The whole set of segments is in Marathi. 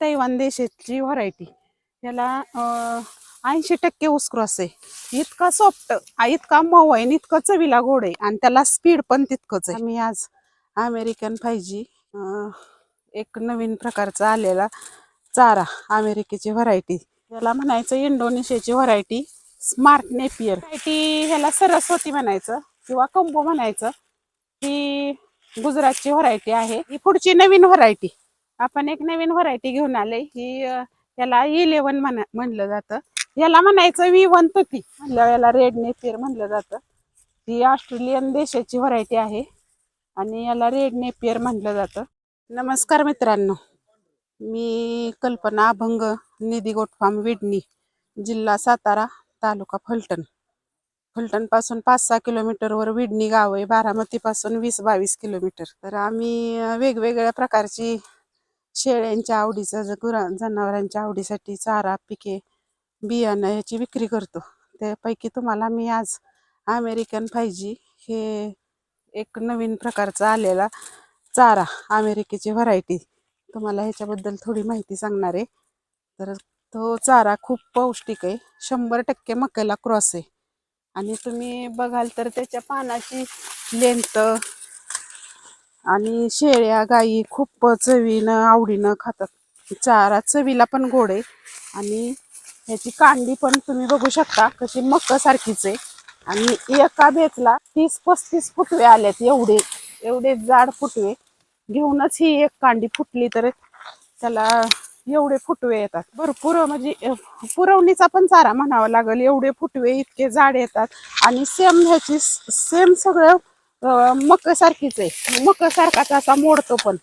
तैवान देशाची व्हरायटी याला ऐंशी टक्के उसक्रॉस आहे. इतका सॉफ्ट इतका मऊ आहे आणि इतकं चवीला गोड आहे. आणि त्याला स्पीड पण तितकंच आहे. मी आज अमेरिकन फायजी एक नवीन प्रकारचा आलेला चारा अमेरिकेची व्हरायटी याला म्हणायचं इंडोनेशियाची व्हरायटी स्मार्ट नेपियर व्हरायटी ह्याला सरस्वती म्हणायचं किंवा कंबो म्हणायचं. ही गुजरातची व्हरायटी आहे. ही पुढची नवीन व्हरायटी आपण एक नवीन व्हरायटी घेऊन आले. ही याला इलेवन म्हणा म्हणलं जातं. याला म्हणायचं वी वन तुती म्हणलं याला रेड नेपियर म्हणलं जातं. ही ऑस्ट्रेलियन देशाची व्हरायटी आहे. आणि याला रेड नेपियर म्हणलं जातं. नमस्कार मित्रांनो. मी कल्पना अभंग निधी गोटफाम फार्म विडणी जिल्हा सातारा तालुका फलटण. फलटणपासून पाच सहा किलोमीटरवर विडणी गाव आहे. बारामतीपासून वीस बावीस किलोमीटर. तर आम्ही वेगवेगळ्या प्रकारची शेळ्यांच्या आवडीचा ज- गुरा जनावरांच्या आवडीसाठी चारा पिके बियाणं ह्याची विक्री करतो. त्यापैकी तुम्हाला मी आज अमेरिकन फायजी हे एक नवीन प्रकारचा आलेला चारा अमेरिकेची व्हरायटी तुम्हाला ह्याच्याबद्दल थोडी माहिती सांगणार आहे. तर तो चारा खूप पौष्टिक आहे. शंभर टक्के मक्याला क्रॉस आहे. आणि तुम्ही बघाल तर त्याच्या पानाची लेंथ आणि शेळ्या गाई खूप चवीनं आवडीनं खातात. चारा चवीला पण गोड आहे. आणि ह्याची कांडी पण तुम्ही बघू शकता कशी मक्क सारखीच आहे. आणि एका बेचला तीस पस्तीस फुटवे आलेत एवढे एवढे जाड फुटवे. घेऊनच ही एक कांडी फुटली तर त्याला एवढे फुटवे येतात. भरपूर म्हणजे पुरवणीचा पण चारा म्हणावा लागेल. एवढे फुटवे इतके जाड येतात. आणि सेम ह्याची सेम सगळं मक सारखीच आहे. मक सारखाच असा मोडतो पण.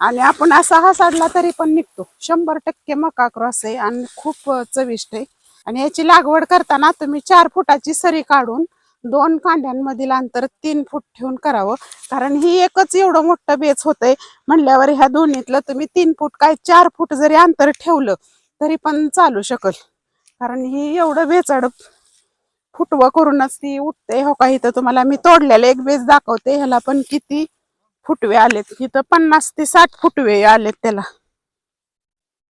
आणि आपण असा हा साडला तरी पण निघतो. शंभर टक्के मका क्रॉस आहे आणि खूप चविष्ट आहे. आणि याची लागवड करताना तुम्ही चार फुटाची सरी काढून दोन कांड्यांमधील अंतर तीन फूट ठेवून करावं. कारण ही एकच एवढं मोठं बेच होतंय. म्हणल्यावर ह्या दोन्हीतलं तुम्ही तीन फूट काय चार फूट जरी अंतर ठेवलं तरी पण चालू शकल. कारण ही एवढं बेचड फुटवं करूनच ती उठते. हो का इथं तुम्हाला मी तोडलेलं एक बेस दाखवते. ह्याला पण किती फुटवे आलेत. इथं पन्नास ते साठ फुटवे आलेत त्याला.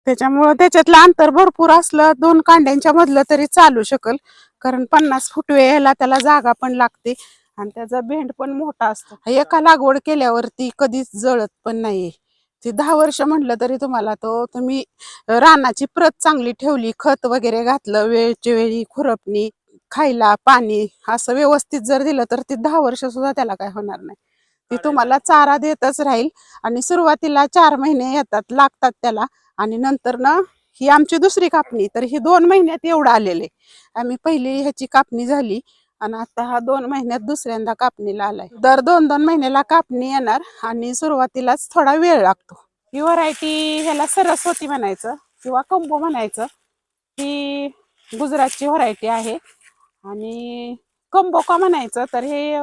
त्याच्यामुळं त्याच्यातलं अंतर भरपूर असलं दोन कांड्यांच्या मधलं तरी चालू शकल. कारण पन्नास फुटवे ह्याला त्याला जागा पण लागते आणि त्याचा भेंड पण मोठा असतो. एका लागवड केल्यावरती कधीच जळत पण नाही ते दहा वर्ष म्हटलं तरी तुम्हाला तो तुम्ही रानाची प्रत चांगली ठेवली खत वगैरे घातलं वेळच्या वेळी खुरपणी खायला पाणी असं व्यवस्थित जर दिलं तर ते दहा वर्ष सुद्धा त्याला काय होणार नाही. ती तुम्हाला चारा देतच राहील आणि सुरुवातीला चार महिने येतात लागतात त्याला आणि नंतर ना ही आमची दुसरी कापणी तर ही दोन महिन्यात एवढं आलेले आम्ही पहिली ह्याची कापणी झाली आणि आता हा दोन महिन्यात दुसऱ्यांदा कापणीला आलाय. दर दोन दोन महिन्याला कापणी येणार आणि सुरुवातीलाच थोडा वेळ लागतो. ही व्हरायटी ह्याला सरस्वती म्हणायचं किंवा कंबो म्हणायचं. ही गुजरातची व्हरायटी आहे. आणि कंबो का म्हणायचं तर हे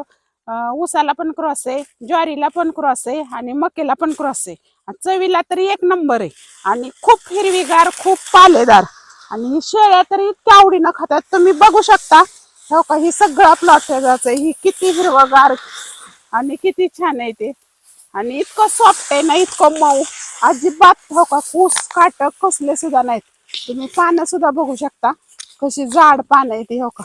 ऊसाला पण क्रॉस आहे ज्वारीला पण क्रॉस आहे आणि मकेला पण क्रॉस आहे. आणि चवीला तरी एक नंबर आहे. आणि खूप हिरवीगार खूप पालेदार आणि शेळ्या तरी इतक्या आवडीनं खातात. तुम्ही बघू शकता. हो का ही सगळा प्लॉट आहे. ही किती हिरवगार आणि किती छान आहे ते. आणि इतकं सॉफ्ट आहे ना इतकं मऊ. अजिबात हो का कूस काटक कसले सुद्धा नाहीत. तुम्ही पानं सुद्धा बघू शकता. कशी जाड पानं आहे ते हो का.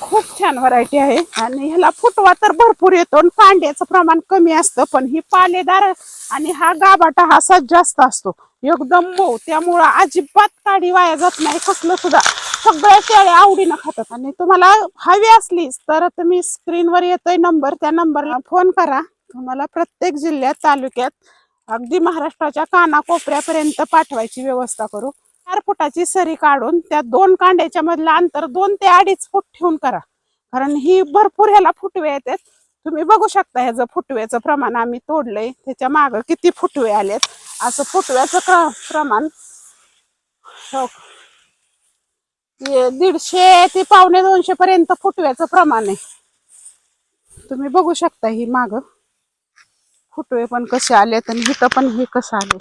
खूप छान व्हरायटी आहे. आणि ह्याला फुटवा तर भरपूर येतो आणि पांड्याचं प्रमाण कमी असतं पण ही पालेदार आणि हा गाबाटा हा सज्ज जास्त असतो. एकदम मऊ त्यामुळं अजिबात काडी वाया जात नाही कसलं सुद्धा. सगळ्या शेळ्या आवडीनं खातात. आणि तुम्हाला हवी असलीच तर तुम्ही स्क्रीनवर येतोय नंबर त्या नंबरला फोन करा. तुम्हाला प्रत्येक जिल्ह्यात तालुक्यात अगदी महाराष्ट्राच्या कानाकोपऱ्यापर्यंत पाठवायची व्यवस्था करू. चार फुटाची सरी काढून त्या दोन कांड्याच्या मधलं अंतर दोन ते अडीच फूट ठेवून करा. कारण ही भरपूर ह्याला फुटवे येतात. तुम्ही बघू शकता ह्याचं फुटव्याचं प्रमाण आम्ही तोडलंय. त्याच्या मागं किती फुटवे आलेत. असं फुटव्याचं प्रमाण हो. दीडशे ते पावणे दोनशे पर्यंत फुटव्याचं प्रमाण आहे. तुम्ही बघू शकता ही माग. फुटवे पण कसे आलेत आणि इथं पण हे कसं आले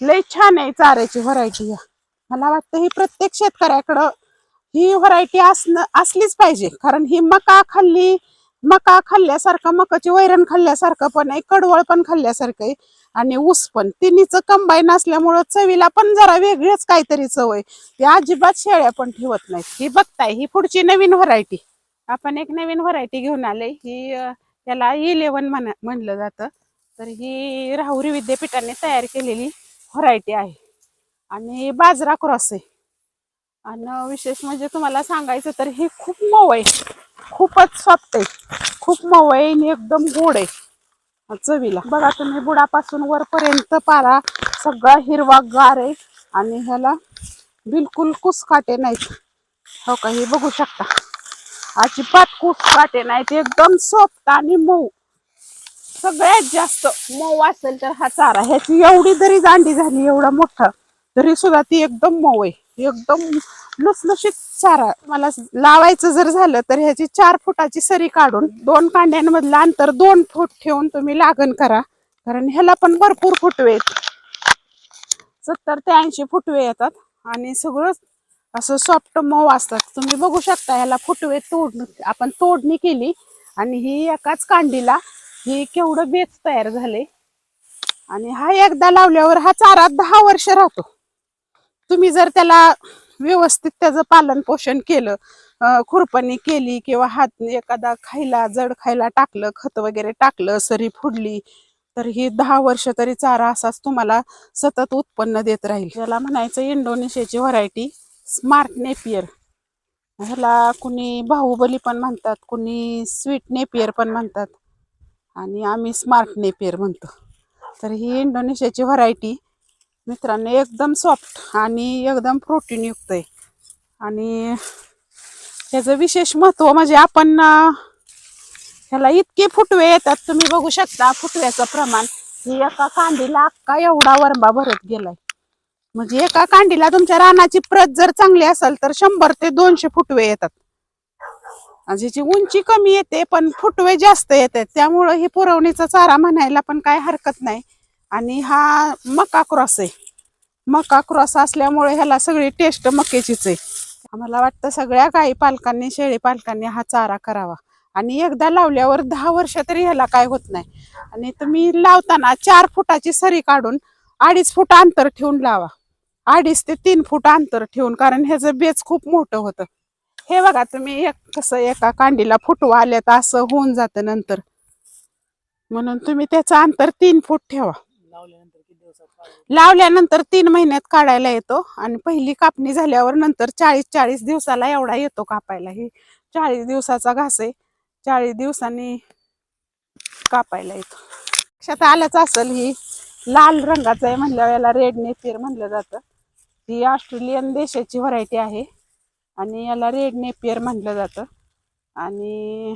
लय छान आहे चाऱ्याची व्हरायटी मला वाटतं ही प्रत्येक शेतकऱ्याकडं ही व्हरायटी असणं असलीच पाहिजे. कारण ही मका खाल्ली मका खाल्ल्यासारखं मकाची वैरण खाल्ल्यासारखं पण आहे कडवळ पण खाल्ल्यासारखं आहे आणि ऊस पण. तिन्हीचं कंबाईन असल्यामुळं चवीला पण जरा वेगळीच काहीतरी चव आहे. ती अजिबात शेळ्या पण ठेवत नाहीत. ही बघताय ही पुढची नवीन व्हरायटी आपण एक नवीन व्हरायटी घेऊन आले. ही त्याला इलेवन म्हणा म्हणलं जातं. तर ही राहुरी विद्यापीठाने तयार केलेली व्हरायटी आहे. आणि बाजरा क्रॉस आहे. आणि विशेष म्हणजे तुम्हाला सांगायचं तर हे खूप मऊ आहे. खूपच सॉफ्ट आहे. खूप मऊ आहे आणि एकदम गोड आहे. चवीला. बघा तुम्ही बुडापासून वरपर्यंत पारा. सगळा हिरवा गार आहे. आणि ह्याला बिलकुल कुसकाटे नाहीत. हो का? हे बघू शकता. अजिबात कुसकाटे नाहीत. एकदम सॉफ्ट आणि मऊ. सगळ्यात जास्त मऊ असेल तर हा चारा. ह्याची एवढी जरी दांडी झाली एवढा मोठा तरी सुद्धा ती एकदम मऊ आहे. एकदम लुसलुशीत चारा. मला लावायचं जर झालं तर ह्याची चार फुटाची सरी काढून दोन कांड्यांमधलं अंतर दोन फूट ठेवून तुम्ही लागण करा. कारण ह्याला पण भरपूर फुटवे आहेत. सत्तर ते ऐंशी फुटवे येतात आणि सगळं असं सॉफ्ट मऊ असतात. तुम्ही बघू शकता ह्याला फुटवे तोड आपण तोडणी केली आणि ही एकाच कांडीला हे केवढं बेच तयार झाले आणि हा एकदा लावल्यावर हा चारा दहा वर्ष राहतो. तुम्ही जर त्याला व्यवस्थित त्याचं पालन पोषण केलं खुरपणी केली किंवा हात एखादा खायला जड खायला टाकलं खत वगैरे टाकलं सरी फुडली तर ही दहा वर्ष तरी चारा असाच तुम्हाला सतत उत्पन्न देत राहील. याला म्हणायचं इंडोनेशियाची व्हरायटी स्मार्ट नेपियर. ह्याला कुणी बाहुबली पण म्हणतात कुणी स्वीट नेपियर पण म्हणतात. आणि आम्ही स्मार्ट नेपियर म्हणतो. तर ही इंडोनेशियाची व्हरायटी मित्रांनो एकदम सॉफ्ट आणि एकदम प्रोटीनयुक्त आहे. आणि ह्याचं विशेष महत्त्व म्हणजे आपण ह्याला इतके फुटवे येतात तुम्ही बघू शकता फुटव्याचं प्रमाण. ही एका कांडीला अख्खा एवढा वरंबा भरत गेलाय. म्हणजे एका कांडीला तुमच्या रानाची प्रत जर चांगली असेल तर शंभर ते दोनशे फुटवे येतात. आणि उंची कमी येते पण फुटवे जास्त येतात त्यामुळं ही पुरवणीचा चारा म्हणायला पण काय हरकत नाही. आणि हा मका क्रॉस आहे. मका क्रॉस असल्यामुळे ह्याला सगळी टेस्ट मकेचीच आहे. आम्हाला वाटतं सगळ्या गाई पालकांनी शेळी पालकांनी हा चारा करावा. आणि एकदा लावल्यावर दहा वर्ष तरी ह्याला काय होत नाही. आणि तुम्ही लावताना चार फुटाची सरी काढून अडीच फूट अंतर ठेवून लावा. अडीच ते तीन फूट अंतर ठेवून कारण ह्याचं बेच खूप मोठं होतं. हे बघा तुम्ही एक कसं एका कांडीला फुटवा आल्या तर असं होऊन जातं नंतर. म्हणून तुम्ही त्याचं अंतर तीन फूट ठेवा. लावल्यानंतर तीन महिन्यात काढायला येतो आणि पहिली कापणी झाल्यावर नंतर चाळीस चाळीस दिवसाला एवढा येतो कापायला. ही चाळीस दिवसाचा घास आहे. चाळीस दिवसांनी कापायला येतो. लक्षात आलंच असेल ही लाल रंगाचं आहे म्हणल्या वेळेला रेड नेपियर म्हणलं जातं. ही ऑस्ट्रेलियन देशाची व्हरायटी आहे. आणि याला रेड नेपियर म्हटलं जातं. आणि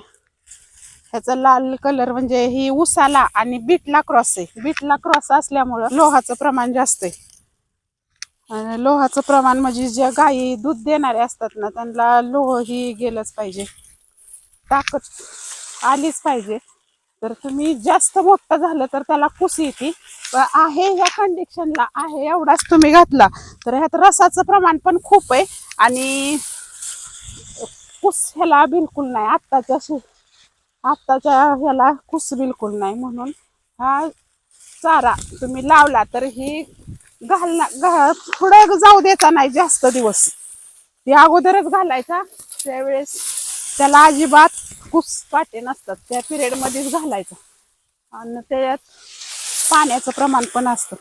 ह्याचा लाल कलर म्हणजे ही उसाला आणि बीटला क्रॉस आहे. बीटला क्रॉस असल्यामुळं लोहाचं प्रमाण जास्त आहे. आणि लोहाचं प्रमाण म्हणजे ज्या गायी दूध देणारे असतात ना त्यांना लोह ही गेलंच पाहिजे. ताकद आलीच पाहिजे. तर तुम्ही जास्त मोठं झालं तर त्याला कुस येते. आहे ह्या कंडिशनला आहे एवढाच तुम्ही घातला तर ह्यात रसाचं प्रमाण पण खूप आहे. आणि कुस ह्याला बिलकुल नाही आत्ताच्या शे- आत्ताच्या ह्याला कुस बिलकुल नाही. म्हणून हा चारा तुम्ही लावला तर ही घालना घा थोडं जाऊ द्यायचा नाही जास्त दिवस. ते अगोदरच घालायचा त्यावेळेस त्याला अजिबात कुस काटे नसतात त्या पिरियड मध्येच आणि त्याच्यात पाण्याचं प्रमाण पण असतं.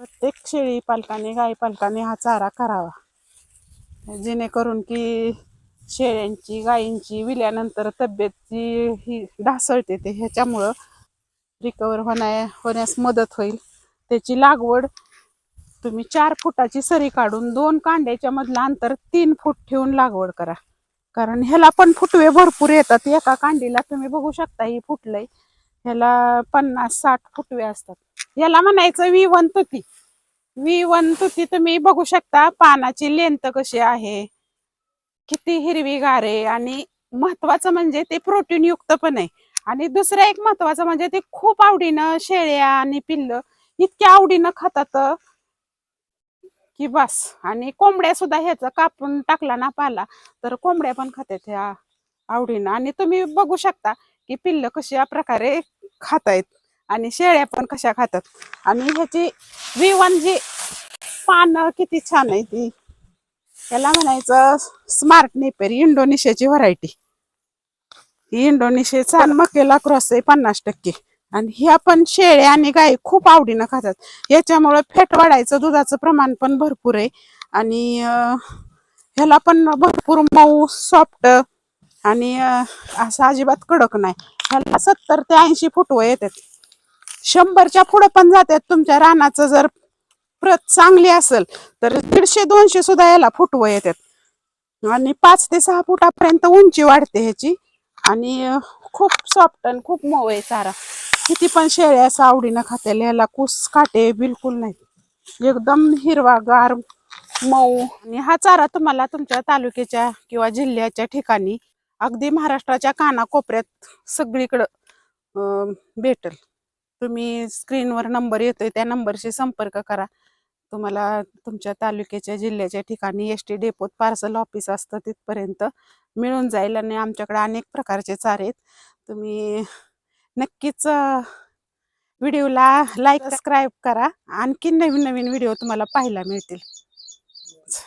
प्रत्येक शेळी पालकाने गाई पालकाने हा चारा करावा. जेणेकरून की शेळ्यांची गायींची विल्यानंतर तब्येतची ही ढासळते ते ह्याच्यामुळं रिकवर होण्या होण्यास मदत होईल. त्याची लागवड तुम्ही चार फुटाची सरी काढून दोन कांड्याच्या मधलं अंतर तीन फूट ठेवून लागवड करा. कारण ह्याला पण फुटवे भरपूर येतात. एका कांडीला तुम्ही बघू शकता ही फुटलंय. ह्याला पन्नास साठ फुटवे असतात. याला म्हणायचं वी वन तुती वी वन तुती तुम्ही बघू शकता पानाची लेंथ कशी आहे किती हिरवीगार आहे आणि महत्वाचं म्हणजे ते प्रोटीन युक्त पण आहे. आणि दुसरं एक महत्वाचं म्हणजे ते खूप आवडीनं शेळ्या आणि पिल्ल इतक्या आवडीनं खातात. की बस. आणि कोंबड्या सुद्धा ह्याचा कापून टाकला ना पाला तर कोंबड्या पण खातात ह्या आवडीनं. आणि तुम्ही बघू शकता की पिल्ल कशा प्रकारे खातायत आणि शेळ्या पण कशा खातात. आणि ह्याची विवन जी पानं किती छान आहे ती. याला म्हणायचं स्मार्ट नेपेर इंडोनेशियाची व्हरायटी. ही इंडोनेशियाचा मकेला क्रॉस आहे पन्नास टक्के. आणि ह्या पण शेळ्या आणि गाई खूप आवडीनं खातात. याच्यामुळे फेट वाढायचं दुधाचं प्रमाण पण भरपूर आहे. आणि ह्याला पण भरपूर मऊ सॉफ्ट आणि असं अजिबात कडक नाही. ह्याला सत्तर ते ऐंशी फुटवं येतात. शंभरच्या पुढं पण जातात. तुमच्या रानाचं जर प्रत चांगली असेल तर दीडशे दोनशे सुद्धा याला फुटवं येतात. आणि पाच ते सहा फुटापर्यंत उंची वाढते ह्याची. आणि खूप सॉफ्ट आणि खूप मऊ आहे चारा. किती पण शेळ्या असं आवडीनं खात्याला याला कुस काटे बिलकुल नाही. एकदम हिरवागार मऊ. आणि हा चारा तुम्हाला तुमच्या तालुक्याच्या किंवा जिल्ह्याच्या ठिकाणी अगदी महाराष्ट्राच्या कानाकोपऱ्यात सगळीकडं भेटल भेटेल. तुम्ही स्क्रीनवर नंबर येतोय त्या नंबरशी संपर्क करा. तुम्हाला तुमच्या तालुक्याच्या जिल्ह्याच्या ठिकाणी एस टी डेपोत पार्सल ऑफिस असतं तिथपर्यंत मिळून जाईल. आणि आमच्याकडे अनेक प्रकारचे चारे आहेत. तुम्ही नक्कीच व्हिडिओला लाईक सबस्क्राईब करा. आणखी नवीन नवीन व्हिडिओ तुम्हाला पाहायला मिळतील.